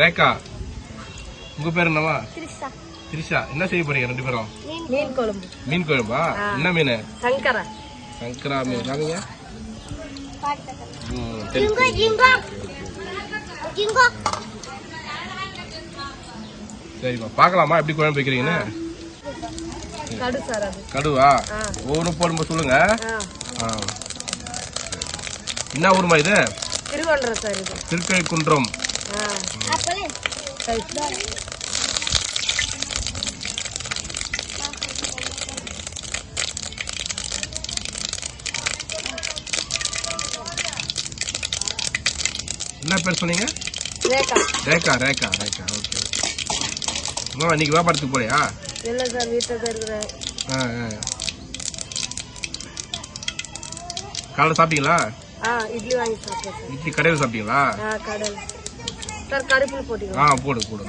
ரேகா உங்க பேர் கிருஷ்ணா திரிஷா. என்ன செய்ய போறீங்க ரெண்டு பேரும்? மீன் குழம்பு. மீன் குழம்பா? என்ன மீன்? சங்கரா. சங்கரா மீன். காமிங்க ம், சரி. ஜிங்கோ ஜிங்கோ. ஜிங்கோ. சரிம்மா பார்க்கலாமா? எப்படி குழம்பு வைக்கிறீங்கன்னு? கடு சார் அது. கடுவா. ஒவ்வொன்றும் போடும்போது சொல்லுங்க. என்ன ஊருமா இது? திருவன்றம் சார் அப்பலே சரி என்ன பேர் சொன்னீங்க? ரேகா. ரேகா ரேகா ரேகா. ஓகே அம்மா இன்னைக்கு வியாபாரத்துக்கு போறியா? இல்லை சார் வீட்டில் தான் இருக்கிறேன். ஆ ஆ. காலைல சாப்பிட்டீங்களா? ஆ இட்லி வாங்கி சாப்பிட்டேன் இட்லி கடையில் சாப்பிட்டீங்களா? ஆ கடல் சார் கடுப்பில் ஆ போட்டிக்கலாம் போடு போடு.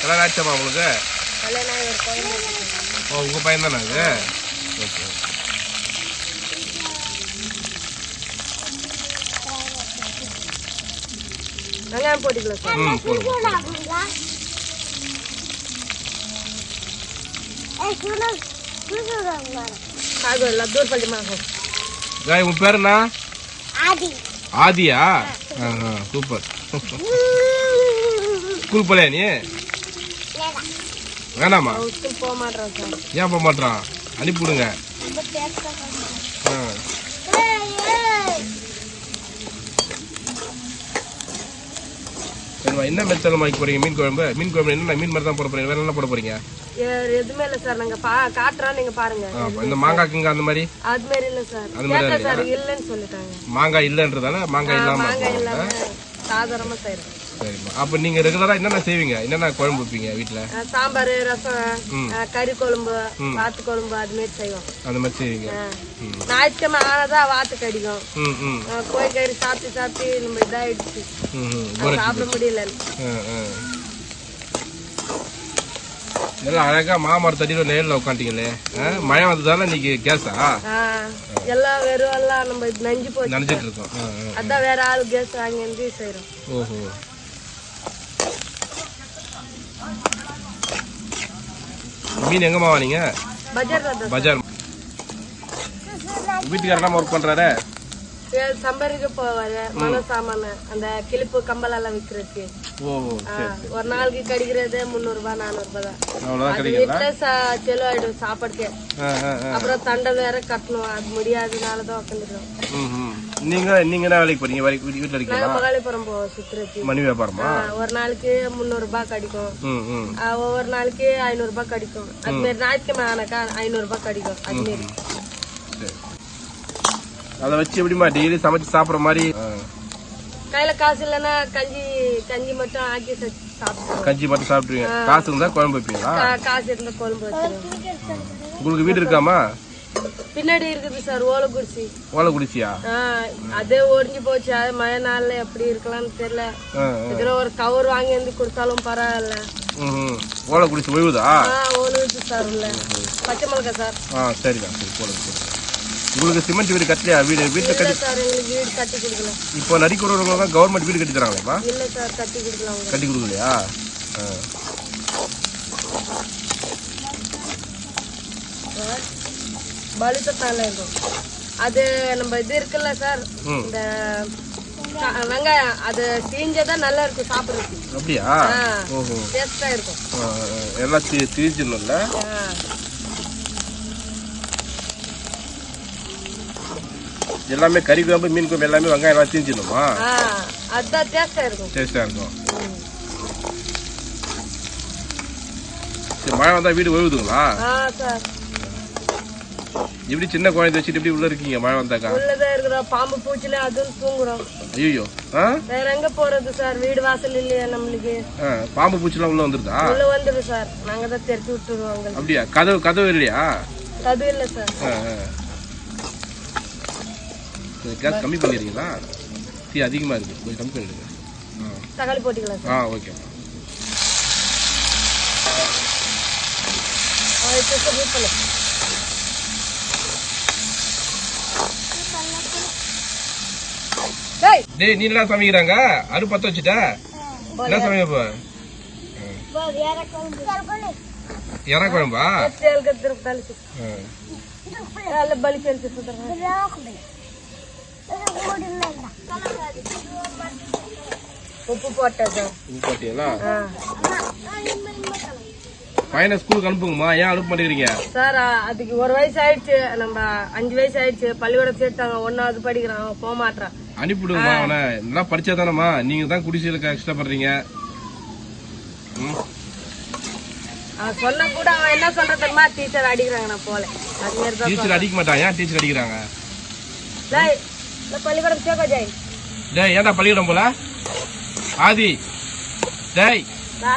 கல்யாணம் ஆச்சாமா உங்களுக்கு. ஓ உங்கள் பையன் தானே அது ஓகே வெங்காயம் போட்டிக்கலாம் சார்? ம் போடு காய் உன் பேர் என்ன? ஆதி. ஆதியா? சூப்பர். ஸ்கூல் போலையா நீ? வேணாமா? ஏன் போக மாட்டான் அனுப்பி விடுங்க ரொம்ப டேஸ்டா ஆ. என்ன மெத்தடில் வைக்க போறீங்க? மீன் குழம்பு? மீன் குழம்பு என்ன மீன் மாதிரி தான் போட போறீங்க? வேற என்ன போட போறீங்க? எதுவுமே இல்லை சார். நாங்கள் பா காட்டுறோம் நீங்கள் பாருங்க. இந்த மாங்காய் கிங்க அந்த மாதிரி? அது மாதிரி இல்லை சார். அது மாதிரி சார் இல்லைன்னு சொல்லிட்டாங்க. மாங்காய் இல்லைன்றதால மாங்காய் இல்லாம மாங்காய் இல்லாம சாதாரணமாக செய்கிறோம் சரிம்மா. அப்ப நீங்க ரெகுலரா என்னென்ன செய்வீங்க? என்னென்ன குழம்பு வைப்பீங்க வீட்ல? சாம்பார் ரசம் கறி குழம்பு வாத்து குழம்பு அது மாதிரி செய்வோம். அந்த மாதிரி செய்வீங்க. ஞாயிற்றுக்கிழமை ஆனதான் வாத்து கடிக்கும். கறி சாப்பிட்டு சாப்பிட்டு நம்ம அது சாப்பிட முடியல. எல்லாம் அழகா மாமரத்தடியில் நேரில் உட்காந்துட்டீங்களே மழை வந்ததால இன்னைக்கு கேஸா? எல்லாம் வெறும் எல்லாம் நம்ம நஞ்சு போச்சு. நினைச்சிட்டு இருக்கோம். அதான் வேற ஆள் கேஸ் வாங்கி செய்யறோம் ஓஹோ. மீன் எங்கம்மா வாங்க பஜார் வீட்டுக்காரெல்லாம் ஒர்க் பண்றாரு? சம்பருக்கு போவாரு மன சாமான அந்த கிளிப்பு கம்பல் எல்லாம் விக்கிறதுக்கு ஒரு நாளைக்கு கடிக்கிறது முந்நூறு ரூபாய் நானூறு ரூபாய் தான் வீட்டுல செலவாயிடும் சாப்பாடுக்கே அப்புறம் தண்டை வேற கட்டணும் அது முடியாதனால தான் உட்காந்துக்கிறோம் ம், ம். நீங்க நீங்க என்ன வேலைக்கு போறீங்க வேலைக்கு வீட்டு- வீட்டுல இருக்கீங்களா? மகாலிபுரம் போவோம் சுத்துறதுக்கு. மணி வியாபாரமா? ஒரு நாளைக்கு முந்நூறு ரூபாய் கிடைக்கும். ஒவ்வொரு நாளைக்கு ஐநூறு ரூபாய் கிடைக்கும். அது மாரி ஞாயிற்றுக்கிழமை ஆனாக்கா ஐநூறு ரூபாய் கிடைக்கும். அது மாரி சரி. அதை வச்சு எப்படிமா டெய்லி சமைச்சு சாப்பிட்ற மாதிரி? கையில காசு இல்லைன்னா கஞ்சி கஞ்சி மட்டும் ஆக்கி சாப்பிடுவோம் கஞ்சி மட்டும் சாப்பிட்ருவீங்க காசு இருந்தா குழம்பு வைப்பீங்களா? காசு இருந்தா குழம்பு வச்சிருவோம். உங்களுக்கு வீடு இருக்காமா? பின்னாடி இருக்குது சார் ஓலை குடிசி ஓலை குடிச்சியா ஆ, அதே ஒடிஞ்சு போச்சு. அது மழை நாள்ல எப்படி இருக்கலாம்னு தெரியல. இதுல ஒரு கவர் வாங்கி வந்து கொடுத்தாலும் பரவாயில்ல. ம் ம். ஓலை குடிச்சி ஓய்வுதா ஒழுகுது சார் உள்ள. பச்சை மிளகாய் சார். ஆ சரிதான் சரி போடுங்க உங்களுக்கு சிமெண்ட் வீடு கட்டலையா? வீடு வீட்டில் கட்டி சார் எங்களுக்கு வீடு கட்டி கொடுக்கல. இப்போ நரிக்குறவங்க கவர்மெண்ட் வீடு கட்டி தராங்களேப்பா? இல்ல சார் கட்டி கொடுக்கலாம் கட்டி கொடுக்கலையா? ஆ. பலித்தத்தால இருக்கும் அது நம்ம இது இருக்குல்ல சார். இந்த வெங்காயம் அது தீஞ்சதான் நல்லா இருக்கும் சாப்பிடுறதுக்கு. அப்படியா. ஓஹோ. டேஸ்டா இருக்கும். எல்லாம் தீ தீர்ச்சிடணும்ல ஆ. எல்லாமே கறி குழம்பு மீன் குழம்பு எல்லாமே வெங்காயம் எல்லாம் தீஞ்சிடணுமா அதுதான் டேஸ்டா இருக்கும். டேஸ்டா இருக்கும். சரி மழை வந்தா வீடு ஒழுகுதுங்களா? சார். எப்படி சின்ன குழந்தை வச்சுட்டு எப்படி உள்ள இருக்கீங்க மழை வந்தாக்கா? உள்ளதான் இருக்கிறோம். பாம்பு பூச்சில அதுவும் தூங்குறோம். ஐயோ வேற எங்க போறது சார்? வீடு வாசல் இல்லையா நம்மளுக்கு? பாம்பு பூச்சிலாம் உள்ள வந்துருதா? உள்ள வந்துடும் சார். நாங்க தான் தெரிஞ்சு விட்டுருவோம் உங்களுக்கு அப்படியா? கதவு கதவு இல்லையா? அது இல்ல சார். கேஸ் கம்மி பண்ணிடுறீங்களா? தீ அதிகமாக இருக்குது கொஞ்சம் கம்மி பண்ணிடுங்க. தக்காளி போட்டுக்கலாம் ஆ ஓகே. இப்போ சார் வெயிட் பண்ணு டேய் நீ என்ன சமைக்கிறாங்க அரு பத்த வச்சுட்ட? என்ன சமைக்க போ ఎర కొడంబా తేలక దొరుకుతాలి వాళ్ళ బలి తెలుసుకుంటారు ఉప్పు పొట్టదు ఉప్పు పొట్టియలా பையனை ஸ்கூலுக்கு அனுப்புங்கம்மா. ஏன் அனுப்ப மாட்டேங்கிறீங்க? சார் அதுக்கு ஒரு வயசு ஆயிடுச்சு. நம்ம அஞ்சு வயசு ஆயிடுச்சு. பள்ளிக்கூடம் சேர்த்தாங்க. ஒன்னாவது படிக்கிறான். போக மாட்டான் அனுப்பிவிடுங்கம்மா அவனை. நல்லா படிச்சா தானம்மா நீங்க தான் குடிசையில் கஷ்டப்படுறீங்க. அவன் கூட அவன் என்ன சொல்றது தெரியுமா? டீச்சர் அடிக்கிறாங்க நான் போல. அது மாதிரி தான் டீச்சர் அடிக்க மாட்டான். ஏன் டீச்சர் அடிக்கிறாங்க? டேய், இந்த பள்ளிக்கூடம் சேர்க்க ஜாய். டேய் ஏன்டா பள்ளிக்கூடம் போல? ஆதி. டேய்.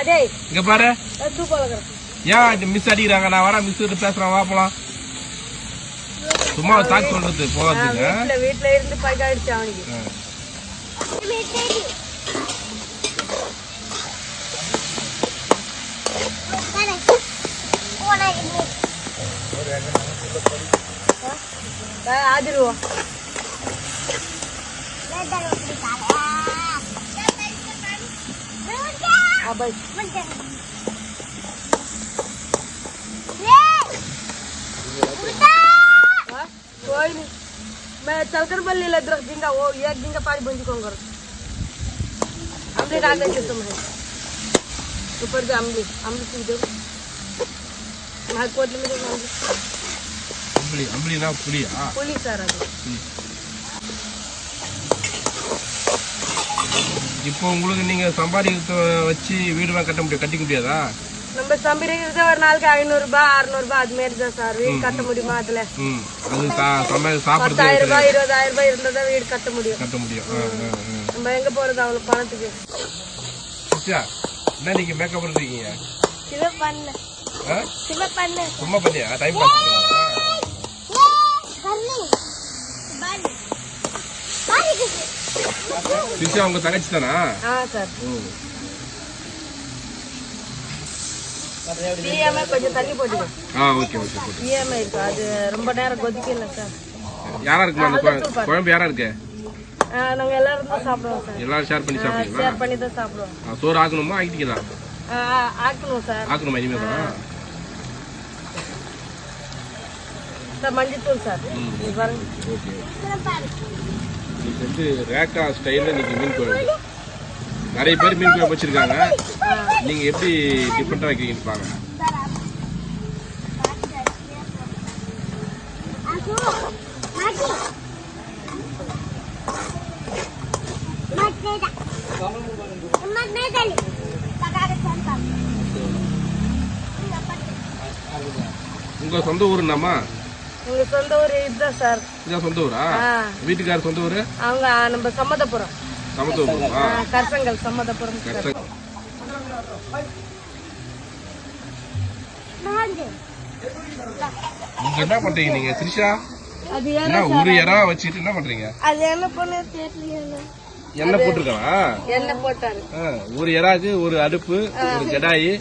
டேய். இங்க பாரு. தூ ஏன் மிஸ் அடிக்கிறாங்க? நான் வரேன் மிஸ் கிட்ட பேசுறேன் வா போலாம். சும்மா தாக்கு சொல்றது போகாதுங்க. வீட்டுல வீட்டுல இருந்து பைக் ஆயிடுச்சு அவனுக்கு. டேய், ஆதிருவோம். அபாய் हाँ? कोई नहीं मैं चलकर बल्ली लग रख दूंगा वो एक दिन का पानी बंदी कौन कर अमली डाल देंगे तुम है ऊपर से अमली अमली पी दो मैं कोट में देखो अमली அம்பளி அம்பளினா புளியா पुलिस सर अभी இப்போ உங்களுக்கு நீங்க சம்பாதிக்கிறத வச்சு வீடு தான் கட்ட முடியும் கட்டிக்க முடியாதா நம்ம சம்பாதிக்கிறது ஒரு நாளைக்கு ஐநூறு ரூபாய் அறுநூறு ரூபாய் அது மாதிரி தான் சார். வீடு கட்ட முடியுமா அதுல? பத்தாயிரம் ரூபாய் இருபதாயிரம் ரூபாய் இருந்தா தான் வீடு கட்ட முடியும். கட்ட முடியும். நம்ம எங்க போறது அவ்வளவு பணத்துக்கு? என்ன நீங்க மேக்கப் பண்ணிருக்கீங்க சிவ பண்ணு. ஆ? சிவ பண்ணு. சும்மா பண்ணியா? டைம் பாஸ் சிச்சா உங்க தங்கச்சி தானா? ஆ சார் ம். இஎம்ஐ கொஞ்சம் தண்ணி போட்டுக்கோ. ஆ ஓகே ஓகே போட்டு இஎம்ஐ இருக்கு. அது ரொம்ப நேரம் கொதிக்கல சார். யாரா இருக்குமா அந்த குழ- குழம்பு யாரா இருக்கு? ஆ, நாங்க எல்லாரும் தான் சாப்பிடுவோம் சார். எல்லாரும் ஷேர் பண்ணி ஷேர் பண்ணி தான் சாப்பிடுவோம். சோறு ஆக்கணுமா? ஆக்கிட்டீங்களா? ஆக்கணும் சார். ஆக்கணுமா இனிமே தான் சார் மஞ்சத்தூள் சார். பாருங்க. ஓகே இன்னைக்கு வந்து ரேக்கா ஸ்டைலில் இன்னைக்கு மீன் குழம்பு. நிறைய பேர் மீன் குழம்பு வச்சிருக்காங்க. நீங்க எப்படி டிஃப்ரெண்டா வைக்கிறீங்கன்னு பாருங்க. உங்க சொந்த ஊர் என்னம்மா? உங்க சொந்த ஊர் இதுதான் சார். இதான் சொந்த ஊரா? ஆ. வீட்டுக்கார சொந்த ஊரு? அவங்க நம்ம சம்மதபுரம் சமத்துவமா. ஆ, கரசங்கல் சம்மதபுரம் நீங்க என்ன பண்றீங்க நீங்க த்ரிஷா அது என்ன ஒரு இறா வச்சுட்டு என்ன பண்றீங்க? அது என்ன பண்ண? தெரியல எண்ணெய் போட்டிருக்கானா எண்ணெய் போட்டாரு. ஒரு இறாக்கு ஒரு அடுப்பு ஒரு ஜடாயி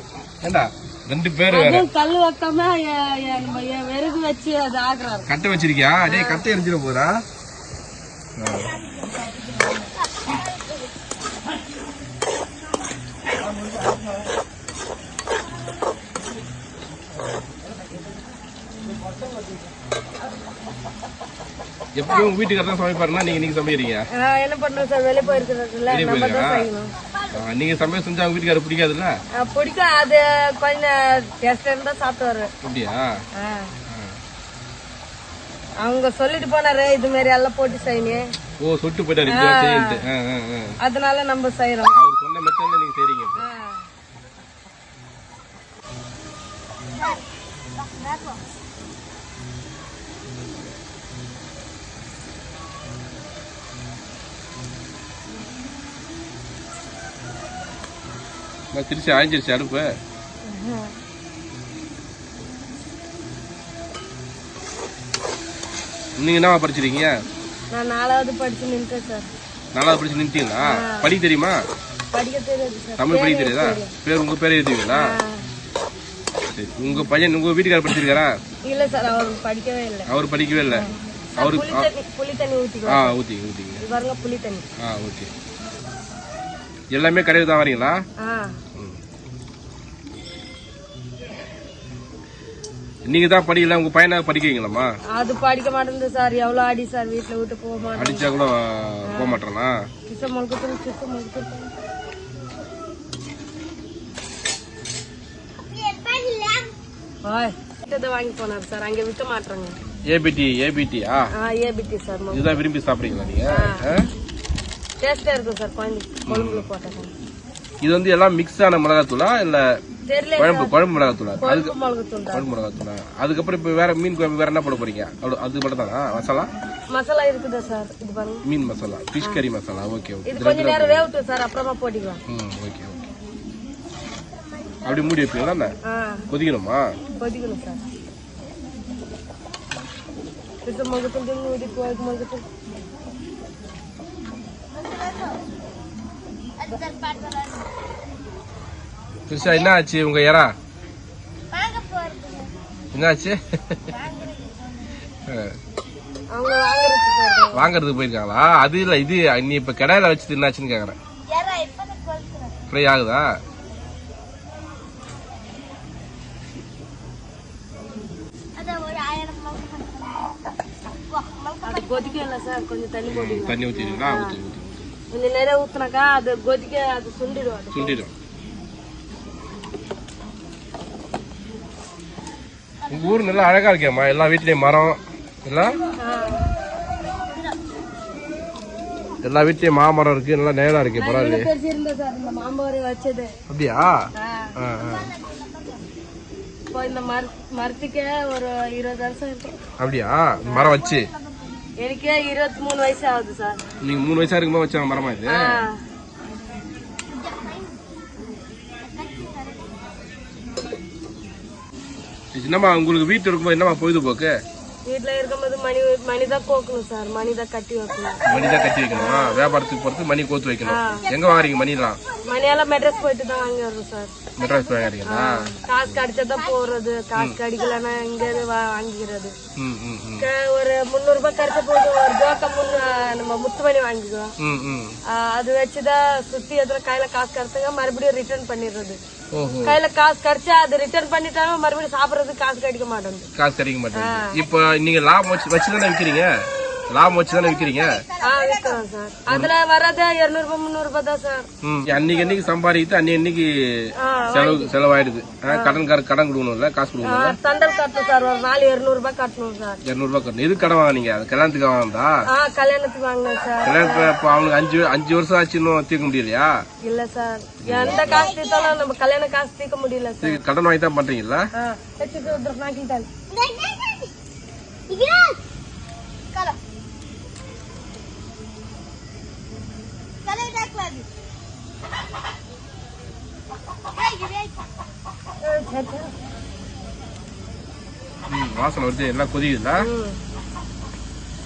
ஏண்டா ரெண்டு பேர் வேற. கல் வைக்காம விறகு வச்சு அது கட்டை வச்சிருக்கியா? டேய் கட்டை எரிஞ்சிட போதா எப்பயும் உங்க வீட்டுக்காரர் தான் சமைப்பாருன்னா நீங்க நீங்க சமைக்கிறீங்க? என்ன பண்றோம் சார்? வெளியே போயிருக்கிறதுல நம்ம தான்? செய்யணும். நீங்க சமையல் செஞ்சா உங்க வீட்டுக்காரர் பிடிக்காதுல்ல? பிடிக்கும். அது கொஞ்சம் டேஸ்ட் இருந்தா சாப்பிட்டு வருவேன் அப்படியா. அவங்க சொல்லிட்டு போனாரு இது மாதிரி எல்லாம் போட்டு செய்யணும். ஓ சொட்டு போயிட்டாரு. அதனால நம்ம செய்யறோம். அவர் சொன்ன மெத்தட்ல நீங்க செய்றீங்க இப்போ. திருச்சி அழிஞ்சிருச்சு அடுப்பு. நீங்க என்னவா படிச்சிருக்கீங்க? நான் நாலாவது படிச்சு நின்றுட்டேன் சார். நல்லா படிச்சு நின்ட்டீங்களா? படிக்க தெரியுமா? படிக்க தெரியாது தமிழ் படிக்க தெரியாதா? பேர் உங்க பேர் எழுதுவீங்களா சரி உங்க பையன் உங்க வீட்டுக்காரர் படிச்சிருக்காரா? இல்ல சார் அவர் படிக்கவே இல்லை. அவர் படிக்கவே இல்லை. அவருக்கு புளி தண்ணி புளி தண்ணி ஊத்திக்கோ ஆ ஊத்திங்க ஊத்திங்க பாருங்க புளி தண்ணி. ஆ ஓகே. எல்லாமே கடையில் தான் வரீங்களா நீங்க தான் படிக்கல உங்க பையனை படிக்க வைக்கலாமா அது படிக்க மாட்டேங்குது சார். எவ்வளவு அடி சார் வீட்டுல விட்டு போக மாட்டேன் அடிச்சா கூட போக மாட்டானா கிச முழுக்கத்து கிச முழுக்கத்து ஓய் கிட்டதை வாங்கி போனார் சார். அங்க விற்க மாட்டாங்க ஏபிடி ஏபிடியா? ஆ ஏபிடி சார் இதுதான் விரும்பி சாப்பிடுறீங்களா நீங்க? டேஸ்டா இருக்கும் சார். குழந்தை குழம்புல போட்டாங்க இது வந்து எல்லாம் மிக்ஸ் ஆன மிளகாத்தூளா இல்ல குழம்பு குழம்பு மிளகாத்தூளா? அதுக்கு குழம்பு மிளகுத்தூள்? அதுக்கப்புறம் இப்ப வேற மீன் குழம்பு வேற என்ன போட போறீங்க? அது மட்டும் தானா மசாலா? மசாலா இருக்குதா சார்? இது பாருங்க. மீன் மசாலா ஃபிஷ் கறி மசாலா. Okay okay. இது கொஞ்ச நேரம் வேகட்டும் சார் அப்புறமா போட்டிக்கலாம். ம் ஓகே ஓகே. அப்படி மூடி வைப்பீங்களா என்ன? கொதிக்கணுமா? கொதிக்கணும் சார். கிச முழுக்கத்தூள் தின்னு ஊதி கோய்க்கு முழுக்கத்தூள் கிருஷ்ணா என்ன உங்க போறது. என்ன ஆச்சு. அவங்க வாங்குறதுக்கு சார் வாங்குறதுக்கு போயிருக்காங்களா? அது இல்ல இது நீ இப்ப கடையில வச்சு என்னாச்சுன்னு கேக்குறேன். ஃப்ரை ஆகுதா? தண்ணி ஊத்திடுங்களா ஊத்தி ஊத்தி. கொஞ்சம் நிறைய ஊத்துனாக்கா அது கொதிக்க அது சுண்டிடும் அது. சுண்டிடும். ஊர் நல்லா அழகா இருக்கேம்மா. எல்லா வீட்லயும் மரம் எல்லாம். எல்லா வீட்லயும் மாமரம் இருக்கு நல்லா நேரா இருக்கு பரவாயில்லையே. பெருசு இருந்தா சார் இந்த மாம்பழம் வச்சது. அப்படியா? அப்படியா? மரம் வச்சு? எனக்கே இருபத்தி மூணு வயசு ஆகுது சார். நீங்க மூணு வயசா இருக்கும்போது வச்ச மரமா இது? என்னம்மா உங்களுக்கு வீட்டு இருக்கும்போது என்னம்மா பொழுதுபோக்கு வீட்டுல இருக்கும்போது மணி மணிதான் கோக்கணும் சார். மணிதான் கட்டி வைக்கணும். மணி தான் கட்டி வைக்கணுமா? வியாபாரத்துக்கு போறது மணி கோத்து வைக்கணும். எங்க வாங்குறீங்க மணிலாம் மணியெல்லாம் மெட்ரஸ் போயிட்டு தான் வாங்கி வரோம் சார் மெட்ராஸ் வாங்குறீங்களா காசு கிடைச்சதான் போறது. காசு கிடைக்கலன்னா இங்க வாங்கிக்கிறது. ஒரு முந்நூறு ரூபாய் கிடைச்ச போது ஒரு ஜோக்க முன்னு நம்ம முத்துமணி வாங்கிக்குவோம் அது வச்சுதான் சுத்தி எதுல கையில காசு கிடைச்சாங்க மறுபடியும் ரிட்டர்ன் பண்ணிடுறது. கையில காசு கிடைச்சா அது ரிட்டர்ன் பண்ணிட்டாங்க மறுபடியும் சாப்பிடறதுக்கு காசு கிடைக்க மாட்டேங்குது காசு கிடைக்க மாட்டேங்குது இப்போ நீங்க லாபம் வச்சு வச்சு தானே விற்கிறீங்க லாபம் வச்சு தானே விற்கிறீங்க ஆ விற்கிறோம் சார். அதுல வர்றது இருநூறு ரூபாய் முந்நூறு ரூபாய் தான் சார். ம் அன்னைக்கு அன்னைக்கு சம்பாதிக்கிட்டு அன்னைக்கு அன்னைக்கு செலவு செலவாயிடுது. ஆ, கடன்கார கடன் கொடுக்கணும்ல காசு ஆ, கொடுக்கணும்ல? தண்டல் கட்டணும் சார் ஒரு நாலு இருநூறு ரூபாய் கட்டணும் சார். இரநூறுபா கட்டணும். எது கடன் வாங்கினீங்க? அது கல்யாணத்துக்கு வாங்கினதா? ஆ கல்யாணத்துக்கு வாங்கினேன் சார். கல்யாணத்துல இப்போ அவனுக்கு அஞ்சு அஞ்சு வருஷம் ஆச்சு இன்னும் தீர்க்க முடியலையா? இல்ல சார். எந்த காசு தீர்த்தாலும் நம்ம கல்யாண காசு தீர்க்க முடியல சார். சரி, கடன் வாங்கி தான் பண்றீங்களா ம் வாசனை வருது எல்லாம் கொதிக்குதுல.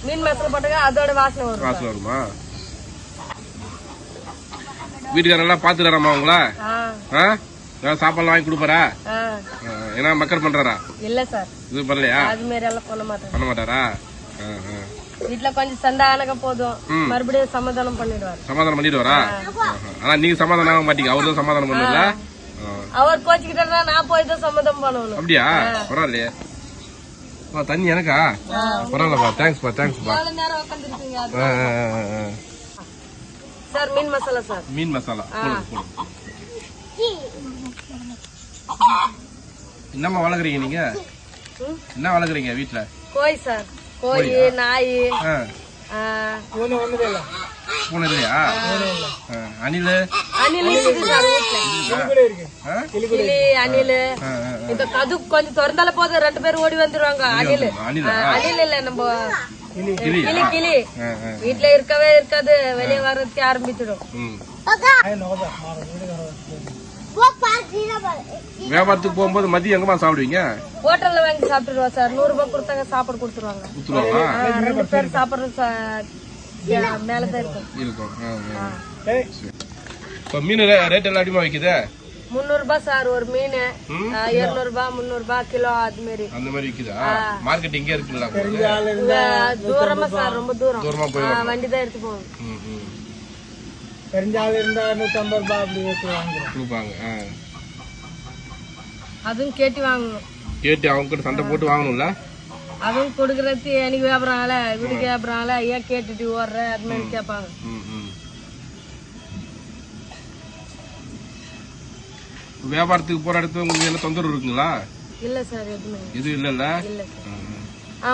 மீன் மசாலா போட்டாங்க அதோட வாசனை வரும் வாசனை வருமா? வீட்டுக்காரர் எல்லாம் பாத்துக்கிறாரம்மா உங்கள? ஆ, சாப்பாடுலாம் வாங்கி கொடுப்பாரா? ஏன்னா மக்கள் பண்றாரா? இல்ல சார். இது பண்ணலையா? அது மாரி எல்லாம் பண்ண மாட்டேன். பண்ண மாட்டாரா. வீட்டுல கொஞ்சம் சண்டை ஆனக்க போதும். மறுபடியும் சமாதானம் பண்ணிடுவாரு. சமாதானம் பண்ணிடுவாரா. ஆனா நீங்க சமாதானம் ஆக மாட்டீங்க. அவர் தான் சமாதானம் பண்ணல அவர் கோச்சுக்கிட்டா நான் போய் தான் சமாதானம் பண்ணணும். அப்படியா? பரவாயில்லையே. பா, தண்ணி எனக்கா? பரவாயில்லப்பா தேங்க்ஸ்ப்பா தேங்க்ஸ்ப்பா. சார் மீன் மசாலா சார். மீன் மசாலா. என்னம்மா வளர்க்குறீங்க நீங்க? என்ன வளர்க்குறீங்க வீட்டுல கோழி சார். கோழி நாய். பூனை இல்லையா ஆ, அணில்? கிளி அணில். இந்த கது கொஞ்சம் திறந்தால போதும். ரெண்டு பேரும் ஓடி வந்துருவாங்க. அணில். அணிலா? இல்ல நம்ம கிளி. கிளி. வீட்டுல இருக்கவே இருக்காது. வெளியே வர்றதுக்கு ஆரம்பிச்சிடும். வியாபாரத்துக்கு போகும்போது மதியம் எங்கம்மா சாப்பிடுவீங்க? ஹோட்டல்ல வாங்கி சாப்பிட்டுருவா சார். நூறு ரூபாய் கொடுத்தாங்க சாப்பாடு கொடுத்துருவாங்க. ஊத்துருவாங்களா ஆ, ரெண்டு பேர் சாப்பிடுறது மேலதான் இருக்கும். இருக்கும். இப்போ மீன் ரேட் எல்லாம் அதிகமாக விற்குதே முந்நூறு ரூபாய் சார் ஒரு மீன். ம். இருநூறு ரூபாய் முந்நூறு ரூபாய் கிலோ அது மாதிரி அந்த மாதிரி விற்குதா மார்க்கெட் இங்கே? இங்க தூரமா சார் ரொம்ப தூரம். தூரமா போய் ஆ, வண்டி தான் எடுத்து போகணும். ம் ம் தெரிஞ்ச ஆள் இருந்தா நூற்றம்பது ரூபாய் அப்படி வச்சு வாங்குறோம். கொடுப்பாங்க ஆ. அதுவும் கேட்டு வாங்கணும். கேட்டு அவங்க கிட்ட சண்டை போட்டு வாங்கணும்ல? அதுவும் கொடுக்கறது எனக்கு வீட்டுக்கு வியாபாரம் ஆகல ஏன் கேட்டுட்டு ஓடுற அது மாதிரி கேட்பாங்க. ம் ம். வியாபாரத்துக்கு போற இடத்துல உங்களுக்கு என்ன தொந்தரவு இருக்குங்களா? இல்ல சார் எதுவுமே எதுவும் இல்லைல்ல? இல்ல சார்.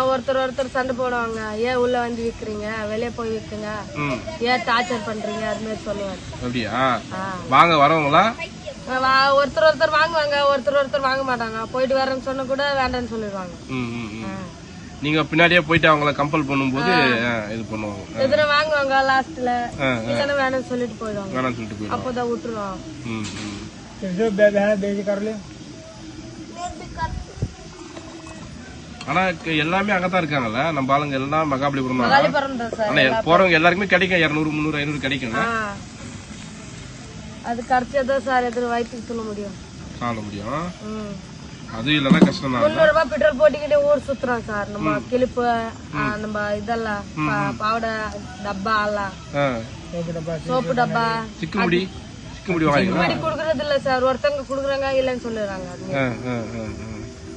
ஒருத்தர் ஒருத்தர் சண்டை போடுவாங்க ஏன் உள்ள வந்து விக்கிறீங்க வெளியே போய் விற்குங்க ம் ஏன் டார்ச்சர் பண்றீங்க அது மாதிரி சொல்லுவாங்க அப்படியா. வாங்க வரவங்களா வா- ஒருத்தர் ஒருத்தர் வாங்குவாங்க ஒருத்தர் ஒருத்தர் வாங்க மாட்டாங்க போயிட்டு வரேன்னு சொன்னா கூட வேண்டாம்னு சொல்லிடுவாங்க ம் ம் ம். நீங்க பின்னாடியே போயிட்டு அவங்கள கம்பல் பண்ணும்போது இது பண்ணுவாங்க எதுனா வாங்குவாங்க லாஸ்ட்ல ஆ, இல்லைன்னா வேணும்னு சொல்லிட்டு போயிடுவாங்க வேணாம்னு சொல்லிட்டு போயிடும் அப்போதான் விட்டுருவோம் ஆனா எல்லாமே அங்கதான் இருக்காங்கல்ல? நம்ம ஆளுங்க எல்லாம் மகாபலிபுரம் ஆனா போறவங்க எல்லாருக்குமே கிடைக்கும். இரநூறு முந்நூறு ஐநூறு கிடைக்கும்ல ஆ. அது கரைச்சதான் சார் எதிர வயிற்றுக்கு சொல்ல முடியும். சாப்பிட முடியும். அது இல்லைன்னா கஷ்டம் தான். முந்நூறு ரூபாய் பெட்ரோல் போட்டுக்கிட்டு ஊர் சுத்துறோம் சார். நம்ம கிளிப்பு நம்ம இதெல்லாம் பாவடை டப்பா எல்லாம் சோப்பு டப்பா சிக்குமுடி. சிக்குமுடி வாங்கிக்கலாம் இப்படி குடுக்கறது இல்ல சார். ஒருத்தவங்க குடுக்குறாங்க இல்லைன்னு ஆ.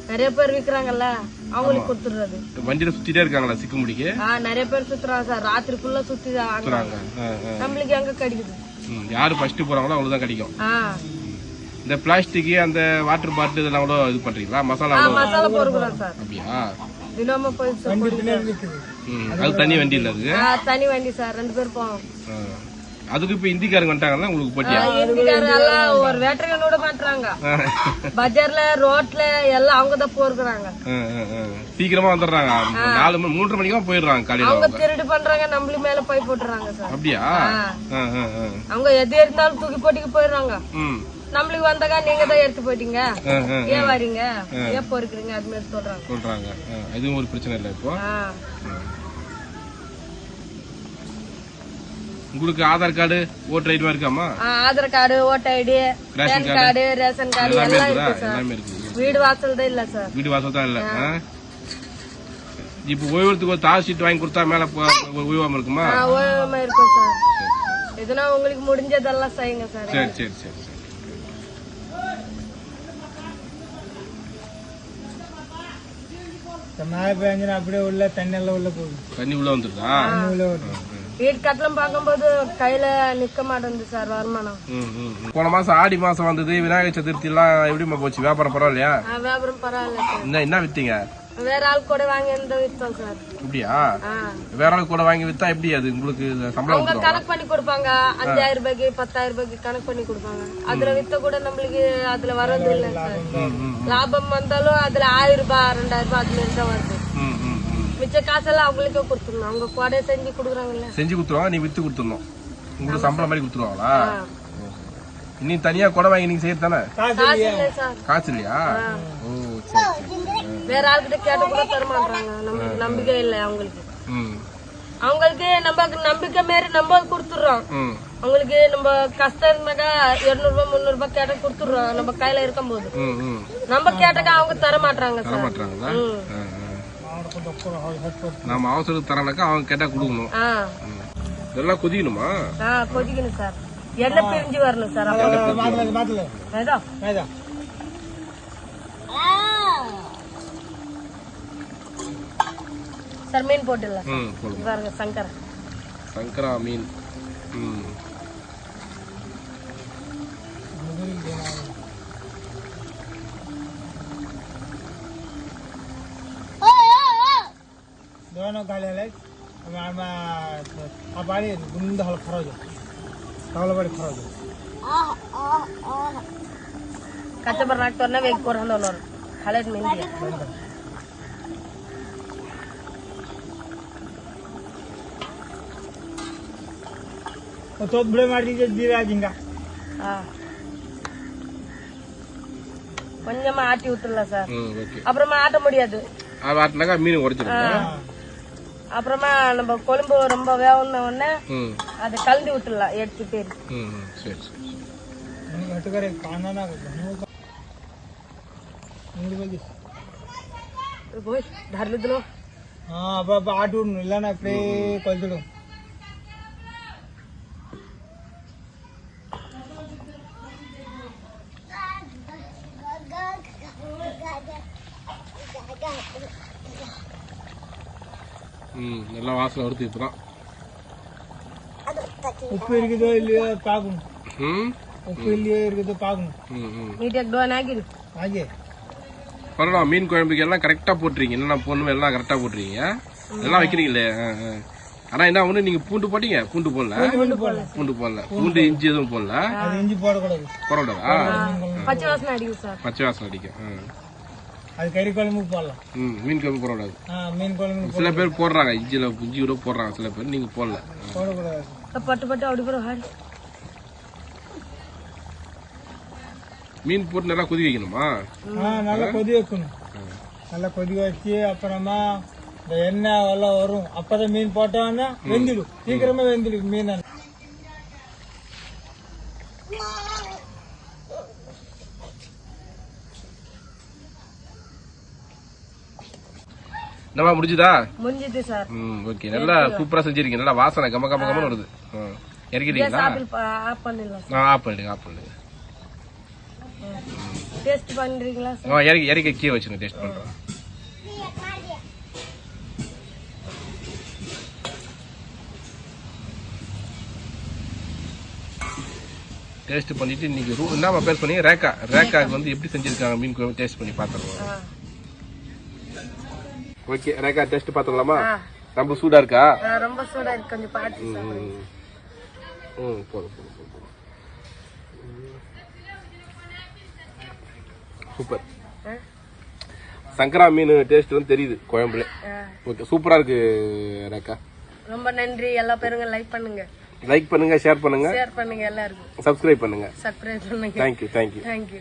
நிறைய பேர் விக்கிறாங்கல்ல. அவங்களுக்கு கொடுத்துடுறது. வண்டியில சுத்திட்டே இருக்காங்களா சிக்குமுடிக்கு ஆ நிறைய பேர் சுத்துறாங்க சார். ராத்திரி ஃபுல்லா சுத்தி. நம்மளுக்கு எங்க கிடைக்குது? யாரு ஃபர்ஸ்ட் போறாங்களோ அவங்களுக்கு தான் கிடைக்கும். ஆ. இந்த பிளாஸ்டிக் அந்த வாட்டர் பாட்டில் இதெல்லாம் கூட இது பண்றீங்களா? மசாலா? மசாலா பொறுக்குறோம் சார். அப்படியா? தினமும் போய் அது தனி வண்டி இல்ல அது? ஆ, தனி வண்டி சார். ரெண்டு பேர் போவோம். அதுக்கு இப்ப இந்திக்காரங்க வந்துட்டாங்கல்ல உங்களுக்கு போட்டியா? இந்திக்காரர் எல்லாம் ஒரு வேட்டரையும் விட மாட்டாங்க ஆ. பஜார்ல ரோட்ல எல்லாம் அவங்க தான் போருக்குறாங்க. ஆ, ஆ, ஆ. சீக்கிரமா வந்துடுறாங்க. நாலு மணி மூன்றரை மணிக்கு போயிடுறாங்க காலையில அவங்க திருடு பண்றாங்க நம்மளுக்கு மேல போய் போட்டுறாங்க சார். அப்படியா. அவங்க எது இருந்தாலும் தூக்கி போட்டுக்கு போயிடுறாங்க. நம்மளுக்கு வந்தாங்க நீங்க தான் எடுத்து போயிட்டீங்க. ஏன் வரீங்க? ஏன் பொறுக்குறீங்க அது மாதிரி சொல்றாங்க. சொல்றாங்க. ஆ, அதுவும் ஒரு பிரச்சனை இல்லை இப்போ ஆ. உங்களுக்கு ஆதார் கார்டு ஓட்டர் ஐடியா இருக்காமா? ஆ, Aadhaar card voter ID ration card ration card எல்லாமே இருக்கு சார் எல்லாமே இருக்குது வீடு வாசல் தான் இல்ல சார் வீடு வாசல் தான் இல்ல. ஆ? இப்போ ஓய்வத்துக்கு ஒரு தார் சீட் வாங்கி கொடுத்தா மேல ஓய்வாம இருக்குமா? ஆ, ஓய்வா இருக்கும் சார் எதுனா உங்களுக்கு முடிஞ்சதெல்லாம் செய்யுங்க சார் சரி சரி சரி. சரி மழை பெஞ்சா அப்படியே உள்ள தண்ணி எல்லாம் உள்ள போகுது. தண்ணி உள்ள வந்துருதா? உள்ள வருது. வீடு கட்டலம் பார்க்கும்போது கையில நிக்க மாட்டேங்குது சார் வருமானம். போன மாசம் ஆடி மாசம் வந்தது விநாயகர் சதுர்த்தி எல்லாம் எப்படிமா போச்சு? வியாபாரம் பரவாயில்லையா? வியாபாரம் பரவாயில்ல என்ன என்ன வித்தீங்க? வேற ஆள் கூட வாங்கி இருந்து வித்தோம் சார். அப்படியா. வேற ஆள் கூட வாங்கி வித்தா எப்படி அது? உங்களுக்கு சம்பளம் அவங்க கணக்கு பண்ணி கொடுப்பாங்க. அஞ்சாயிரம் ரூபாய்க்கு பத்தாயிரம் ரூபாய்க்கு கணக்கு பண்ணி கொடுப்பாங்க. அதுல வித்த கூட நம்மளுக்கு அதுல வர்றது இல்ல சார் லாபம் வந்தாலும் அதுல ஆயிரம் ரூபாய் ரெண்டாயிரம் ரூபாய் அது மாதிரி தான் வருது. மிச்ச காசெல்லாம் அவங்களுக்கே கொடுத்துடணும். அவங்க கொடை செஞ்சு கொடுக்குறாங்கல்ல. செஞ்சு கொடுத்துருவாங்க நீ வித்து கொடுத்துடணும். உங்களுக்கு சம்பளம் மாதிரி கொடுத்துருவாங்களா. நீ தனியா கூட வாங்கி நீங்க செய்ய தானே? காசு இல்லை சார். காசு இல்லையா? ஓ சரி சரி. வேற ஆள்கிட்ட கேட்ட கூட தர மாட்டாங்க நம்மளுக்கு நம்பிக்கை இல்லை அவங்களுக்கு. ம். அவங்களுக்கு நமக்கு நம்பிக்கை மாரி நம்ம கொடுத்துடுறோம். ம். அவங்களுக்கு நம்ம கஷ்டம் இருந்தாக்கா இருநூறு ரூபாய் முந்நூறு ரூபாய் கேட்டா கொடுத்துடுறோம். நம்ம கையில இருக்கும்போது. ம் ம். நம்ம கேட்டாக்கா அவங்க தர மாட்டாங்க சார் மாட்டுறாங்களா ம். ஆ, ஆ. நாம அவசரத்துக்கு தரனாக்கா அவங்க கேட்டா கொடுக்கணும். இதெல்லாம் கொதிக்கணுமா? கொதிக்கணும் சார். எண்ணெய் பிரிஞ்சு வரணும் சார் சார் மீன் போட்டுடலாம். பாருங்க சங்கர். சங்கரா மீன். ம். গাড়ি বাড়ি গুন্দ হল খরচ হল বাড়ি খরচ কাছে বর্ণাট করলে বেগ করল নর খালের মিল দিয়ে तोबड़े मारी दीरा जिंगा கொஞ்சமா ஆட்டி விட்டுலாம் சார் அப்புறமா ஆட்ட முடியாது மீன் உடச்சிருக்கா அப்புறமா நம்ம கொழும்பு ரொம்ப வேகன உடனே ம் அதை கலந்து விட்டுடலாம் எடுத்து பேர் ம் ம், சரி சரி నువ్వు కట్టుకరే కానా నాకు నువ్వు ముందు పోయి போய் தர்லுதுலோ అబ్బా ఆటు ఇలా అప్పుడే కొలుతుడు ம் நல்லா வாசனை வறுத்து இப்போ உப்பு இருக்குதோ இல்லையோ பார்க்கணும் ம்? உப்பு இல்லையோ இருக்குதோ பார்க்கணும் ம் ம். பரவாயில்ல மீன் குழம்புக்கு எல்லாம் கரெக்டாக போட்டுறீங்க என்னென்ன பொண்ணு எல்லாம் கரெக்டாக போட்டுருக்கீங்க? எல்லாம் வைக்கிறீங்களே? ஆனால் என்ன ஒன்று நீங்கள் பூண்டு போட்டீங்க? பூண்டு போடல. பூண்டு போடல. பூண்டு இஞ்சி எதுவும் போடல? இஞ்சி போடக்கூடாது. போடக்கூடாதா? பச்சை வாசனை அடிக்கும் பச்சை வாசனை அடிக்கும். ம். அது கறி குழம்புக்கு போடலாம். ம் மீன் குழம்பு போடக்கூடாது. மீன் குழம்பு சில பேர் போடுறாங்க இஞ்சியில் இஞ்சி கூட போடுறாங்க சில பேர் நீங்கள் போடல. போடக்கூடாது. பட்டு பட்டு அப்படி போகிற மீன் போட்டு நல்லா கொதி வைக்கணுமா? ஆ நல்லா கொதி வைக்கணும். நல்லா கொதி வச்சு அப்புறமா இந்த எண்ணெய் எல்லாம் வரும். அப்பதான் மீன் போட்டோன்னா வெந்துடும். சீக்கிரமா வெந்துடும் மீன் நல்லா முடிஞ்சுதா? முடிஞ்சுது சார். ம் ஓகே. நல்லா சூப்பரா செஞ்சிருக்கீங்க. நல்லா வாசனை கம கம கமன்னு வருது. இறக்கிட்டீங்களா? ஆஃப் பண்ணிடலாம் ஆ ஆஃப் பண்ணிடுங்க ஆஃப் பண்ணிடுங்க. டேஸ்ட் பண்ணுறீங்களா சார்? ஆ இறக்கி இறக்கி கீழே வச்சுருங்க டேஸ்ட் பண்ணுறோம் டேஸ்ட் பண்ணிட்டு இன்னைக்கு ரூ என்ன பேர் பண்ணி ரேக்கா ரேக்காக்கு வந்து எப்படி செஞ்சிருக்காங்க மீன் குழம்பு டேஸ்ட் பண்ணி பார்த்துருவோம். ஓகே ரேக்கா டேஸ்ட் பார்த்துடலாமா ஆ. ரொம்ப சூடா இருக்கா? ரொம்ப சூடா இருக்கு. கொஞ்சம் சாப்பிடுங்க ம். போதும் போதும் போதும், சூப்பர்? சங்கரா மீன் டேஸ்ட் வந்து தெரியுது குழம்புல. ஓகே சூப்பரா இருக்கு ரேக்கா ரொம்ப நன்றி. எல்லா பேருங்க லைக் பண்ணுங்க. லைக் பண்ணுங்க ஷேர் பண்ணுங்க. ஷேர் பண்ணுங்க எல்லாருக்கும். சப்ஸ்கிரைப் பண்ணுங்க. சப்ஸ்கிரைப் பண்ணுங்க. Thank you thank you thank you